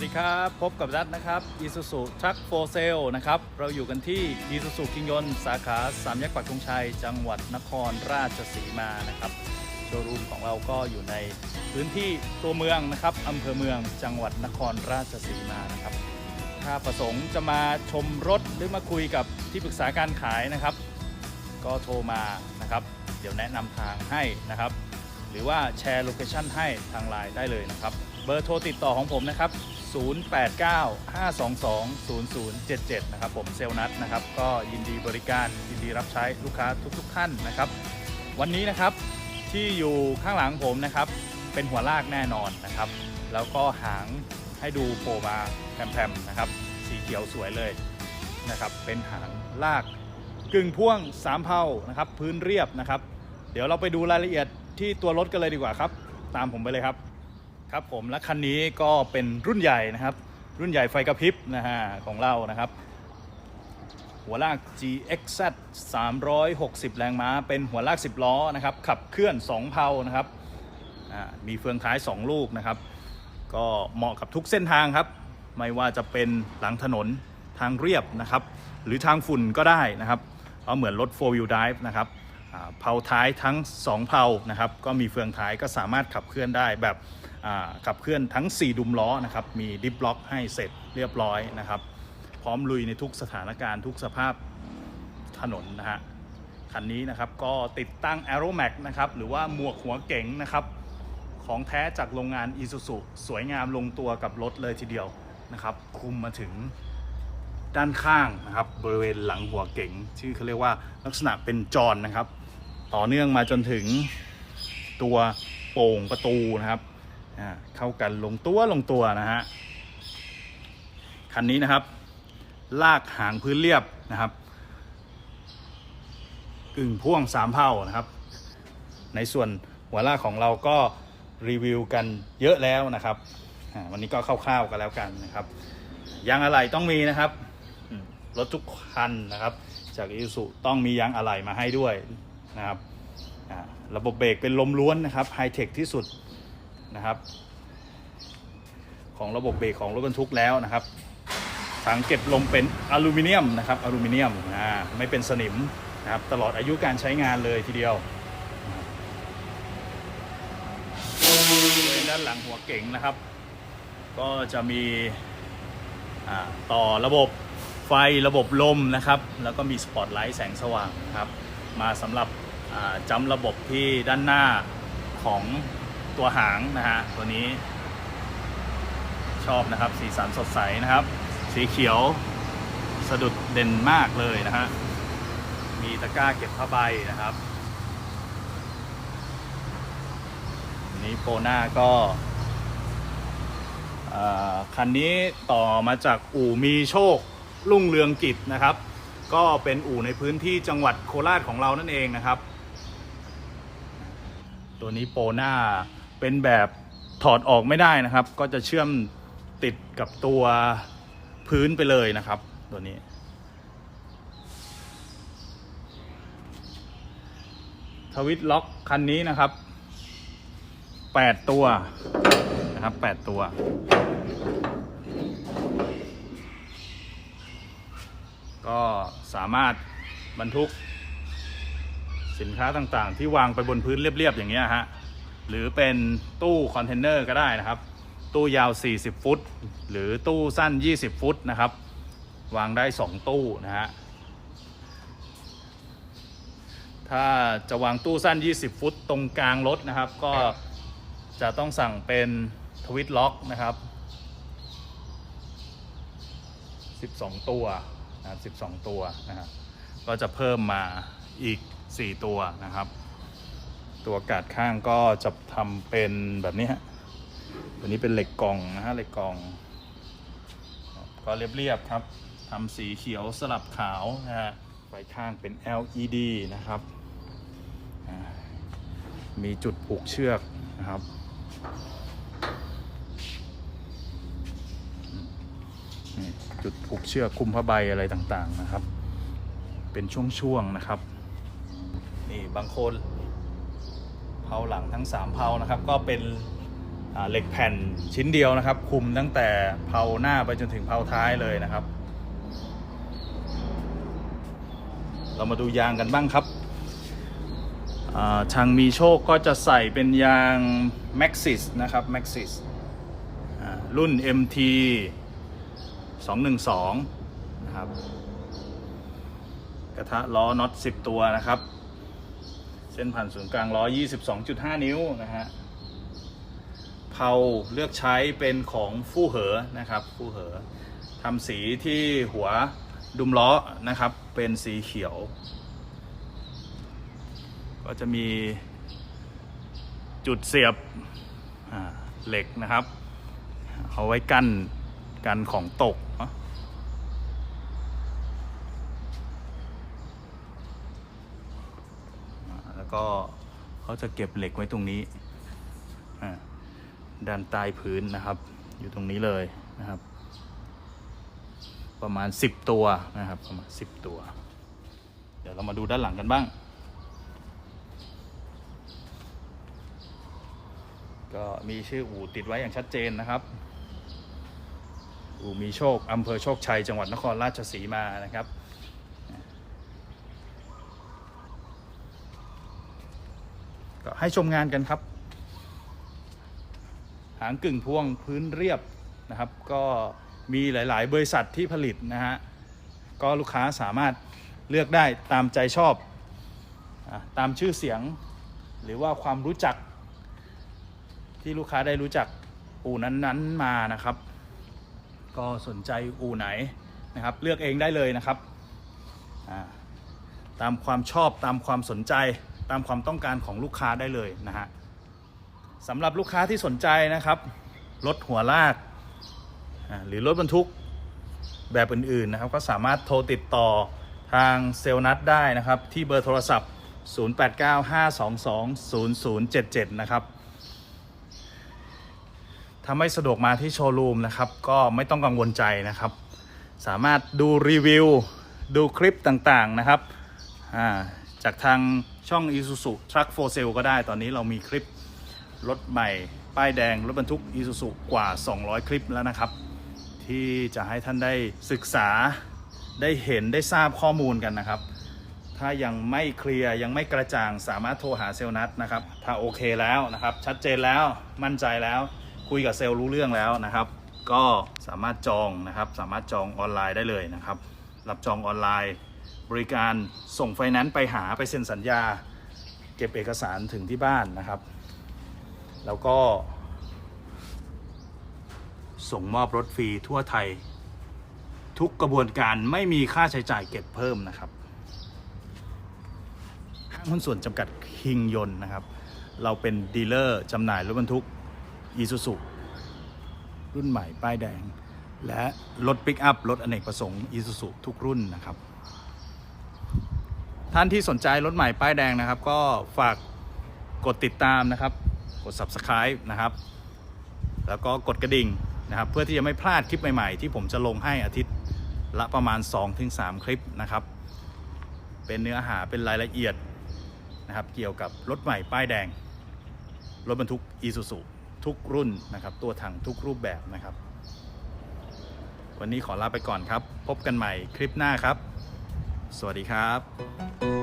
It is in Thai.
วัสดีครับ พบกับรัฐนะครับ Isuzu Truck for Sale นะครับ เราอยู่กันที่ Isuzu คิงยนต์สาขาสามแยกปักธงชัย จังหวัดนครราชสีมานะครับ โชว์รูมของเราก็อยู่ในพื้นที่ตัวเมืองนะครับอำเภอเมืองจังหวัดนครราชสีมานะครับ ถ้าประสงค์จะมาชมรถหรือมาคุยกับที่ปรึกษาการขายนะครับ ก็โทรมานะครับ เดี๋ยวแนะนำทางให้นะครับ หรือว่าแชร์โลเคชั่นให้ทางไลน์ได้เลยนะครับ เบอร์โทรติดต่อของผมนะครับ 0895220077 นะครับผมเซลนัทนะครับ ก็ยินดีบริการยินดีรับใช้ลูกค้าทุก ๆ ท่านนะครับ วันนี้นะครับที่อยู่ข้างหลังผมนะครับ เป็นหัวลากแน่นอนนะครับ แล้วก็หางให้ดูโผล่มาแพรมๆนะครับ สีเขียวสวยเลยนะครับ เป็นหางลากกึ่งพ่วงสามเพานะครับ พื้นเรียบนะครับ เดี๋ยวเราไปดูรายละเอียดที่ตัวรถกันเลยดีกว่าครับ ตามผมไปเลยครับ ครับผมและคันนี้ก็เป็นรุ่นใหญ่นะครับ รุ่นใหญ่ไฟกระพริบนะฮะของเรานะครับ หัวลาก GXZ 360 แรงม้า เป็นหัวลาก 10 ล้อนะครับ ขับเคลื่อน 2 เพลานะครับมีเฟืองท้าย 2 ลูกนะครับ ก็เหมาะกับทุกเส้นทางครับ ไม่ว่าจะเป็นหลังถนนทางเรียบนะครับ หรือทางฝุ่นก็ได้นะครับเพราะเหมือนรถ 4 wheel drive นะครับเพลาท้ายทั้ง 2 เพลานะครับ ก็มีเฟืองท้ายก็สามารถขับเคลื่อนได้แบบ ขับเคลื่อนทั้ง 4 ดุมล้อนะครับ มีดิฟล็อกให้เสร็จเรียบร้อยนะครับ พร้อมลุยในทุกสถานการณ์ทุกสภาพถนนนะฮะ คันนี้นะครับก็ติดตั้ง a e r o m a x นะครับ หรือว่าหมวกหัวเก๋งนะครับ ของแท้จากโรงงาน i s u z u สวยงามลงตัวกับรถเลยทีเดียวนะครับ คุมมาถึงด้านข้างนะครับ บริเวณหลังหัวเก๋งชื่อเขาเรียกว่าลักษณะเป็นจอนนะครับ ต่อเนื่องมาจนถึงตัวโป่งประตูนะครับ เข้ากันลงตัวลงตัวนะฮะคันนี้นะครับ ลากหางพื้นเรียบนะครับกึ่งพ่วงสามเผ่านะครับ ในส่วนหัวลากของเราก็รีวิวกันเยอะแล้วนะครับวันนี้ก็คร่าวๆกันแล้วกันนะครับยางอะไหล่ต้องมีนะครับรถทุกคันนะครับ จากอิสุต้องมียางอะไหล่มาให้ด้วยนะครับระบบเบรกเป็นลมล้วนนะครับไฮเทคที่สุด นะครับ ของระบบเบรกของรถบรรทุกแล้วนะครับถังเก็บลมเป็นอลูมิเนียมนะครับอลูมิเนียมอ่าไม่เป็นสนิมนะครับตลอดอายุการใช้งานเลยทีเดียวด้านหลังหัวเก๋งนะครับ ก็จะมีต่อระบบไฟระบบลมนะครับ แล้วก็มีสปอตไลท์แสงสว่างครับ มาสำหรับจำระบบที่ด้านหน้าของ ตัวหางนะฮะตัวนี้ ชอบนะครับ สีสันสดใสนะครับ สีเขียวสะดุดเด่นมากเลยนะฮะมีตะกร้าเก็บผ้าใบนะครับนี้โปหน้าก็คันนี้ต่อมาจากอู่มีโชครุ่งเรืองกิจนะครับ ก็เป็นอู่ในพื้นที่จังหวัดโคราชของเรานั่นเองนะครับ ตัวนี้โปหน้า เป็นแบบถอดออกไม่ได้นะครับ ก็จะเชื่อมติดกับตัวพื้นไปเลยนะครับ ตัวนี้ ทวิตล็อกคันนี้นะครับ 8 ตัวนะครับ 8 ตัวก็สามารถบรรทุกสินค้าต่างๆ ที่วางไปบนพื้นเรียบ ๆ อย่างเงี้ยฮะ หรือเป็นตู้คอนเทนเนอร์ก็ได้นะครับ ตู้ยาว 40 ฟุต หรือตู้สั้น 20 ฟุตนะครับ วางได้ 2 ตู้นะฮะถ้าจะวางตู้สั้น 20 ฟุตตรงกลางรถนะครับ ก็จะต้องสั่งเป็นทวิตล็อกนะครับ 12 ตัวนะครับ 12 ตัวนะครับก็จะเพิ่มมาอีก 4 ตัวนะครับ ตัวกาดข้างก็จะทำเป็นแบบนี้ฮะตัวนี้เป็นเหล็กกล่องนะฮะเหล็กกล่อง ก็เรียบๆครับทำสีเขียวสลับขาวนะฮะไฟข้างเป็น LED นะครับ มีจุดผูกเชือกนะครับจุดผูกเชือกคุมผ้าใบอะไรต่างๆนะครับ เป็นช่วงๆนะครับ นี่บางคน เพาหลังทั้ง 3เพานะครับก็เป็นเหล็กแผ่นชิ้นเดียวนะครับ คุมตั้งแต่เพลาหน้าไปจนถึงเพลาท้ายเลยนะครับ เรามาดูยางกันบ้างครับอ่าทางมีโชคก็จะใส่เป็นยาง Maxis นะครับ Maxis รุ่น MT 212 นะครับ กระทะล้อน็อต 10 ตัวนะครับ ส้นผ่านศูนย์กลางล้อ22.5นิ้วนะฮะเผาเลือกใช้เป็นของฟู่เหอนะครับฟู่เหอทำสีที่หัวดุมล้อนะครับ เป็นสีเขียว ก็จะมีจุดเสียบเหล็กนะครับ เอาไว้กั้นกันของตกเนอะอ่า แล้วก็เขาจะเก็บเหล็กไว้ตรงนี้ด้านใต้พื้นนะครับ อยู่ตรงนี้เลยนะครับ ประมาณ 10 ตัวนะครับประมาณ 10 ตัว เดี๋ยวเรามาดูด้านหลังกันบ้าง ก็มีชื่ออู่ติดไว้อย่างชัดเจนนะครับอู่มีโชคอำเภอโชคชัยจังหวัดนครราชสีมานะครับ ก็ให้ชมงานกันครับ หางกึ่งพวงพื้นเรียบนะครับ ก็มีหลาย ๆ บริษัทที่ผลิตนะฮะก็ลูกค้าสามารถเลือกได้ตามใจชอบตามชื่อเสียง หรือว่าความรู้จัก ที่ลูกค้าได้รู้จักอู่นั้นๆมานะครับ ก็สนใจอู่ไหนนะครับ เลือกเองได้เลยนะครับตามความชอบตามความสนใจ ตามความต้องการของลูกค้าได้เลยนะฮะสำหรับลูกค้าที่สนใจนะครับรถหัวลาก หรือรถบรรทุกแบบอื่นๆนะครับก็สามารถโทรติดต่อทางเซลล์นัดได้นะครับ ที่เบอร์โทรศัพท์ 0895220077 นะครับถ้าไม่สะดวกมาที่โชว์รูมนะครับ ก็ไม่ต้องกังวลใจนะครับ สามารถดูรีวิว ดูคลิปต่างๆนะครับจากทาง ช่อง Isuzu Truck for Sale ก็ได้ ตอนนี้เรามีคลิปรถใหม่ ป้ายแดง รถบรรทุก Isuzu กว่า 200 คลิปแล้วนะครับ ที่จะให้ท่านได้ศึกษาได้เห็นได้ทราบข้อมูลกันนะครับ ถ้ายังไม่เคลียร์ยังไม่กระจ่างสามารถโทรหาเซลล์นัดนะครับ ถ้าโอเคแล้วนะครับ ชัดเจนแล้วมั่นใจแล้วคุยกับเซลล์รู้เรื่องแล้วนะครับ ก็สามารถจองนะครับ สามารถจองออนไลน์ได้เลยนะครับ รับจองออนไลน์ บริการส่งไฟแนนซ์ไปหาไปเซ็นสัญญา เก็บเอกสารถึงที่บ้านนะครับ แล้วก็ ส่งมอบรถฟรีทั่วไทย ทุกกระบวนการไม่มีค่าใช้จ่ายเก็บเพิ่มนะครับห้างหุ้นส่วนจำกัดคิงยนนะครับ เราเป็นดีลเลอร์จำหน่ายรถบรรทุกอีซูซุรุ่นใหม่ป้ายแดง และรถปิกอัพรถอเนกประสงค์อีซูซุทุกรุ่นนะครับ ท่านที่สนใจรถใหม่ป้ายแดงนะครับ ก็ฝากกดติดตามนะครับ กด subscribe นะครับ แล้วก็กดกระดิ่งนะครับ เพื่อที่จะไม่พลาดคลิปใหม่ๆ ที่ผมจะลงให้อาทิตย์ละประมาณ 2-3 คลิปนะครับ เป็นเนื้อหาเป็นรายละเอียดนะครับ เกี่ยวกับรถใหม่ป้ายแดง รถบรรทุกอีซูซุทุกรุ่นนะครับ ตัวถังทุกรูปแบบนะครับ วันนี้ขอลาไปก่อนครับ พบกันใหม่คลิปหน้าครับ สวัสดีครับ